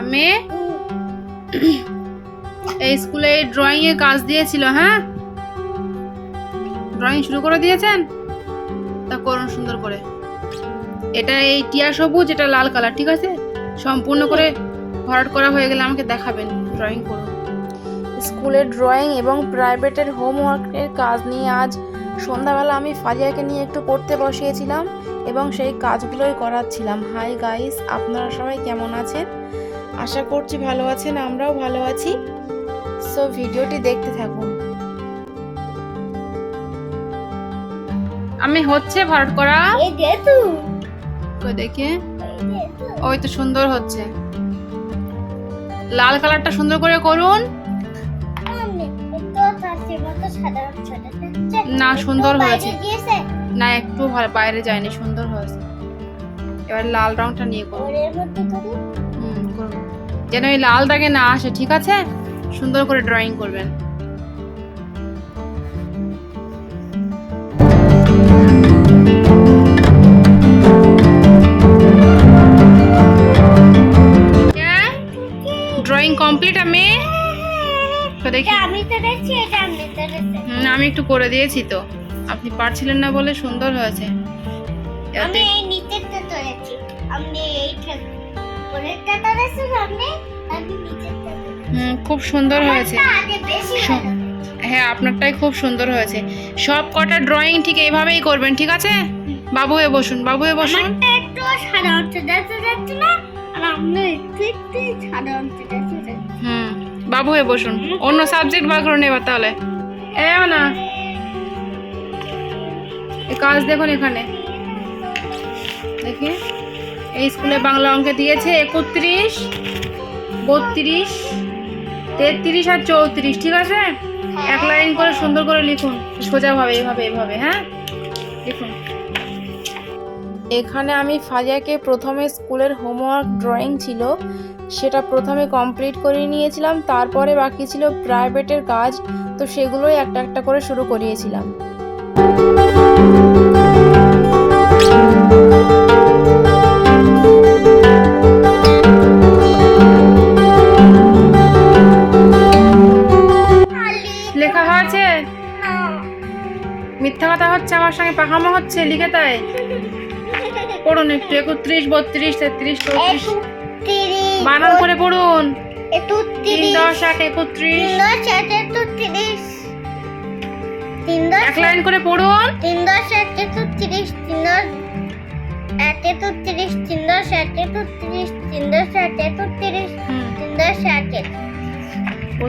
আমি এই স্কুলে এই ড্রয়িং এর কাজ দিয়েছিল হ্যাঁ? ড্রয়িং শুরু করে দিয়েছেন? তা করুন সুন্দর করে। এটা এই টিয়া সবুজ, এটা লাল কালার ঠিক আছে? সম্পূর্ণ করে ভরাট করা হয়ে গেলে আমাকে দেখাবেন ড্রয়িং করুন। স্কুলের ড্রয়িং এবং প্রাইভেটের হোমওয়ার্কের কাজ নিয়ে আজ সন্ধ্যাবেলা আমি ফাজিয়াকে নিয়ে একটু পড়তে বসিয়েছিলাম এবং সেই কাজগুলোই করাচ্ছিলাম। হাই গাইস আপনারা সবাই কেমন আছেন? আশা করছি ভালো আছেন আমরাও ভালো আছি। সো ভিডিওটি দেখতে থাকুন। আমি হচ্ছে ভরাট করা। এই যেহেতু তো। দেখে। ওই তো সুন্দর হচ্ছে। লাল কালারটা সুন্দর করে করুন। না, সুন্দর হয়েছে। না একটু বাইরে যায়নি সুন্দর হয়েছে। এবার লাল রংটা নিয়ে করি? হুম যেন এই লাল দাগে না আসে ঠিক আছে? সুন্দর করে ড্রয়িং করবেন। ড্রয়িং কমপ্লিট আমি? তো দেখি। আমি তো দেখছি এটা আমি তো দেখছি। আমি একটু করে দিয়েছি তো। আপনি পারছিলেন না বলে সুন্দর হয়েছে। আমি এইটা আমি নিচেরটা হুম, খুব সুন্দর হয়েছে। হ্যাঁ আপনারটাই খুব সুন্দর হয়েছে। সব কটা ড্রয়িং ঠিক এইভাবেই করবেন ঠিক আছে? বাবু হয়ে বসুন বাবু হয়ে বসুন। একটু সাদা অংশ দেখা যাচ্ছে না আর আপনার একটু একটু সাদা অংশ যাচ্ছে হুম বাবু হয়ে বসুন। অন্য সাবজেক্ট বার করে নেবার তাহলে। এও না। কাজ দেখুন এখানে। দেখি। এই স্কুলে বাংলা অঙ্কে দিয়েছে একত্রিশ বত্রিশ তেত্রিশ আর চৌত্রিশ ঠিক আছে? এক লাইন করে সুন্দর করে লিখুন সোজাভাবে এইভাবে এইভাবে হ্যাঁ? লিখুন। এখানে আমি ফাজিয়াকে প্রথমে স্কুলের হোমওয়ার্ক ড্রয়িং ছিল সেটা প্রথমে কমপ্লিট করে নিয়েছিলাম তারপরে বাকি ছিল প্রাইভেটের কাজ তো সেগুলোই একটা একটা করে শুরু করিয়েছিলাম। মিথ্যা কথা হচ্ছে আমার সঙ্গে পাকামো হচ্ছে লিখে তাই পড়ুন একটু একত্রিশ বত্রিশ তেত্রিশ চৌত্রিশ। বানান করে পড়ুন। তিন দশ আট একত্রিশ। এক লাইন করে পড়ুন। তিন দশ একে তো তিরিশ তিন দশ একে তো তিরিশ তিন দশ একে তো তিন দশ একে তো তিরিশ হুম, তিন দশ একে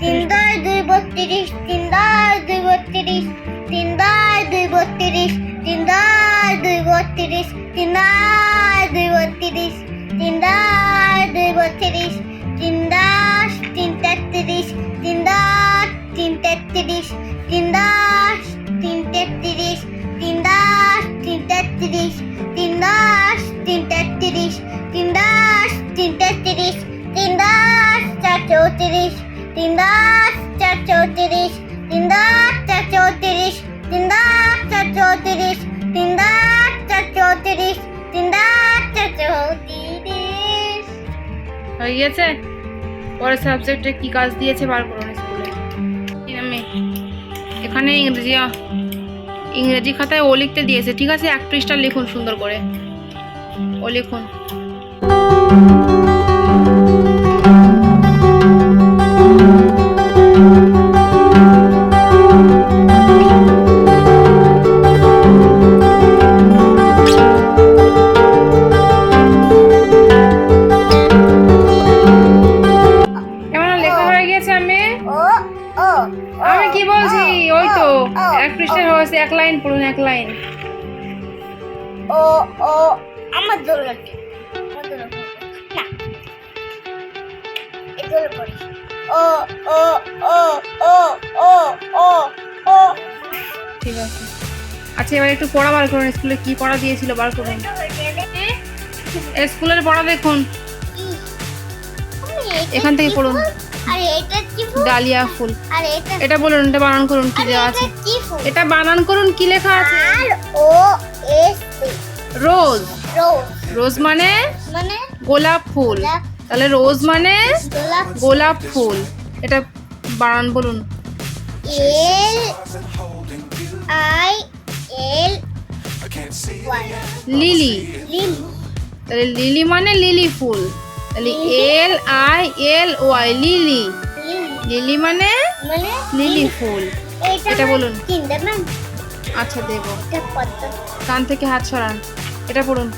তিন। দশ দুই বত্রিশ তিন দশ দুই বত্রিশ তিন দশ দুই বত্রিশ। তিন দশ দুই বত্রিশ। তিন দশ দুই বত্রিশ। তিন দশ দুই বত্রিশ। তিন দশ তিন তেত্রিশ। তিন দশ তিন তেত্রিশ। তিন দশ তিন তেত্রিশ। তিন দশ তিন তেত্রিশ। তিন দশ তিন তেত্রিশ। তিন দশ তিন তেত্রিশ। তিন দশ চার চৌত্রিশ। তিন দশ চার চৌত্রিশ। তিন দশ চৌত্রিশ তিন দশ চার চৌত্রিশ তিন দশ চার চৌত্রিশ তিন দশ চার চৌত্রিশ। হয়ে গেছে? পরের সাবজেক্টে কি কাজ দিয়েছে বার করুন স্কুলে। এখানে ইংরেজি ইংরেজি খাতায় ও লিখতে দিয়েছে। ঠিক আছে, এক পৃষ্ঠা লিখুন সুন্দর করে। ও লিখুন। এক পৃষ্ঠা হয়েছে এক লাইন পড়ুন এক লাইন। ও ও আমার এগুলো করি ও ও ও ও ও ও ও ঠিক আছে। আচ্ছা এবার একটু পড়া বার করুন স্কুলে কি পড়া দিয়েছিল বার করুন। স্কুলের পড়া দেখুন। এখান থেকে পড়ুন। আরে এটা কি ফুল? ডালিয়া ফুল। আর এটা এটা বলুন এটা বানান করুন কি দেওয়া আছে? কি ফুল? এটা বানান করুন কি লেখা আছে? আর ও এস রোজ। রোজ। রোজ মানে? মানে? গোলাপ ফুল। তাহলে রোজ মানে? গোলাপ গোলাপ ফুল। এটা বানান বলুন। L I L lily. Lily. তাহলে লিলি মানে লিলি ফুল। তাহলে L I L Y lily. Lily মানে? মানে লিলি ফুল। এটা এটা বলুন। আচ্ছা দেব। কান থেকে হাত সরান। এটা পড়ুন।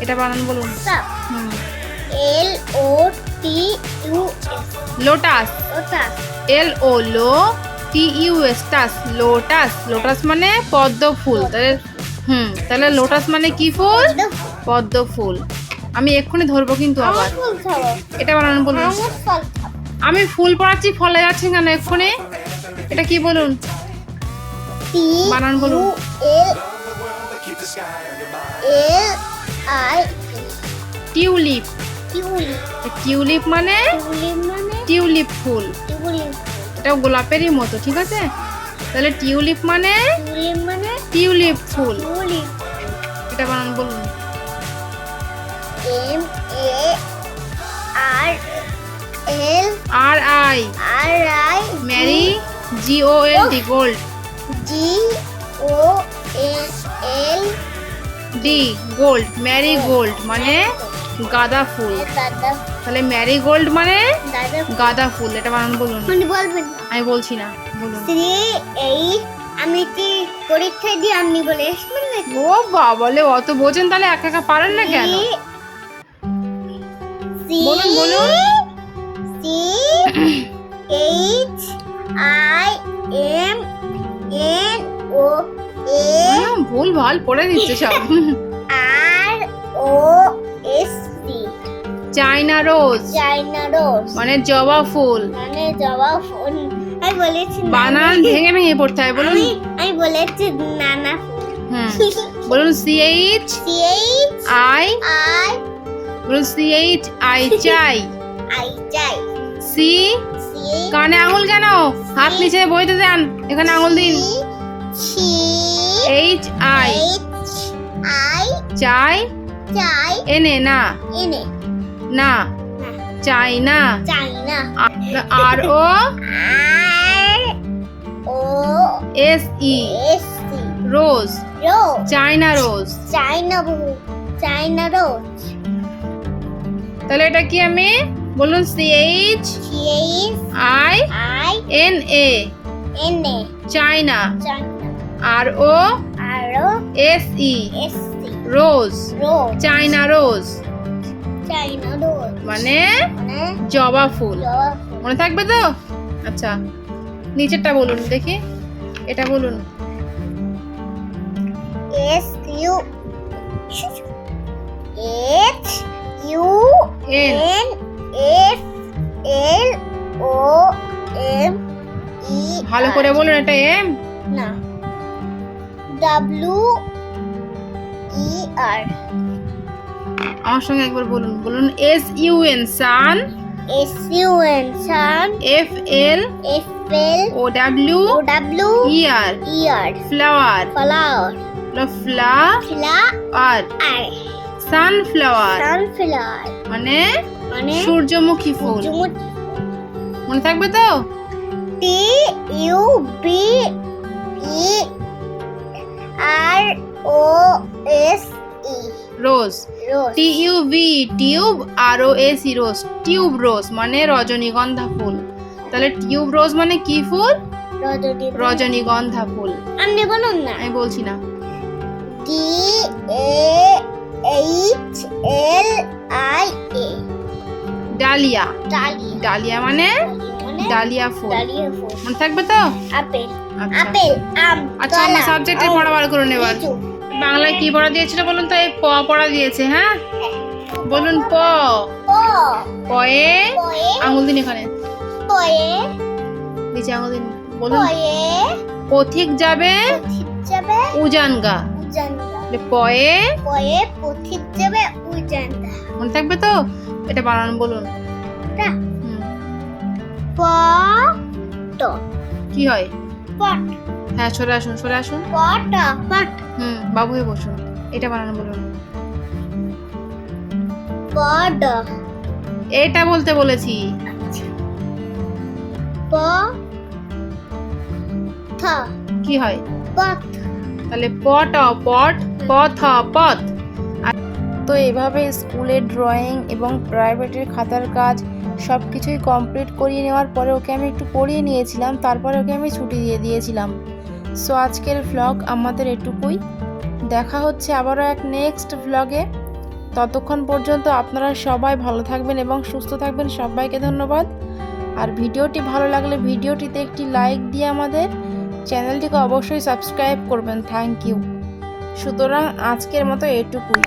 এটা বানান বলুন। L O T U lotus. ওটা L O lo T U S tus. Lotus. Lotus মানে পদ্ম ফুল। তাহলে হুম তাহলে লোটাস মানে কি ফুল। পদ্ম ফুল। আমি এক্ষুনি ধরবো কিন্তু আবার। এটা বানান বলুন আমি ফুল পড়াচ্ছি ফলে যাচ্ছে কেন এক্ষুনি? এটা কি বলুন? বানান বলুন। টিউলিপ। টিউলিপ। টিউলিপ মানে? টিউলিপ মানে? ফুল। এটা গোলাপেরই মতো ঠিক আছে? তাহলে টিউলিপ মানে? টিউলিপ মানে? ফুল। এটা বানান বলুন। M A R L R I. R I Mary G O L D gold G O S L D gold marigold মানে গাঁদা ফুল। দাদা তাহলে ম্যারি গোল্ড মানে গাঁদা ফুল। এটা বানান বলুন। মানে আমি বলছি না বলুন। শ্রী এই আমি কি পরীক্ষায় দিয়ে আপনি বলে ও বাবলে অত বোঝেন তাহলে একা একা পারেন না কেন? বলুন, বলুন। C H I M N O A ভুল ভালো পড়ে দিচ্ছে সব। R O S C. China rose. China rose. মানে জবা ফুল। মানে জবা ফুল। আমি বলেছি বানান ভেঙে ভেঙে পড়তে হয় বলুন। আমি বলেছি নানা হুম বলুন C H C H I I বলুন C H I chi I chi C কানে আঙুল কেন? হাত নিচে বইতে দেন। এখানে আঙুল দিন। এইচ আই আই চাই? চাই? এনে না। এনে। না। China. China. R O? R O? S E S C rose rose China rose China rose তাহলে এটা কি আমি বলুন C H I I N A এনে চাইনা চাইনা আর O? R O? S E S রোজ। Rose. China rose. China rose. মানে? মানে? জবা ফুল। জবা ফুল। মনে থাকবে তো? আচ্ছা নিচেরটা বলুন দেখি। এটা বলুন। S U H U N F L O M E ভালো করে বলুন এটা এম না। ডাব্লিউ ই আর আমার সঙ্গে একবার বলুন বলুন S U N sun S U N sun F L F L O W O W ear E R flower flower fla fla R R sunflower sunflower মানে মানে সূর্যমুখী ফুল। মনে থাকবে তো? T U B E R O S E rose T U V tube R O S E rose tuberose মানে রজনীগন্ধা ফুল। তাহলে টিউব রোজ মানে কি ফুল? রজনীগন্ধা। ফুল। আপনি বলুন না। আমি বলছি না। D A H L I A dahlia dahlia dahlia মানে? মানে ডালিয়া ফুল। ডালিয়া ফুল। মনে থাকবে তো? আপেল আচ্ছা। আপেল আম আচ্ছা আমার সাবজেক্টে পড়া বার করুন এবার বাংলায় কি পড়া দিয়েছিল বলুন তো? এই প পড়া দিয়েছে হ্যাঁ? বলুন প। প। পয়ে পয়ে আঙুল দিন এখানে। পয়ে নিচে আঙুল দিন। বলুন। পয়ে পথিক যাবে পথিক যাবে উজানগা পয়ে? পয়ে পথিক যাবে উজানদা মনে থাকবে তো? এটা বানান বলুন। প ট। কি হয়? পট। হ্যাঁ সরে আসুন সরে আসুন। পট পট। হুম বাবু হয়ে বসুন। এটা বানান বলুন। পড। এটা বলতে বলেছি। আচ্ছা। প থ। কি হয়? পথ। তাহলে পট পট পথ পথ। তো এভাবে স্কুলের ড্রয়িং এবং প্রাইভেটের খাতার কাজ সব কিছুই কমপ্লিট করিয়ে নেওয়ার পরে ওকে আমি একটু পড়িয়ে নিয়েছিলাম, তারপরে ওকে আমি ছুটি দিয়ে দিয়েছিলাম। সো আজকের ভ্লগ আমাদের এটুকুই। দেখা হচ্ছে আবারও এক নেক্সট ভ্লগে ততক্ষণ পর্যন্ত আপনারা সবাই ভালো থাকবেন এবং সুস্থ থাকবেন। সবাইকে ধন্যবাদ। আর ভিডিওটি ভালো লাগলে ভিডিওটিতে একটি লাইক দিয়ে আমাদের চ্যানেলটিকে অবশ্যই সাবস্ক্রাইব করবেন। থ্যাংক ইউ সুতরাং আজকের মতো এটুকুই।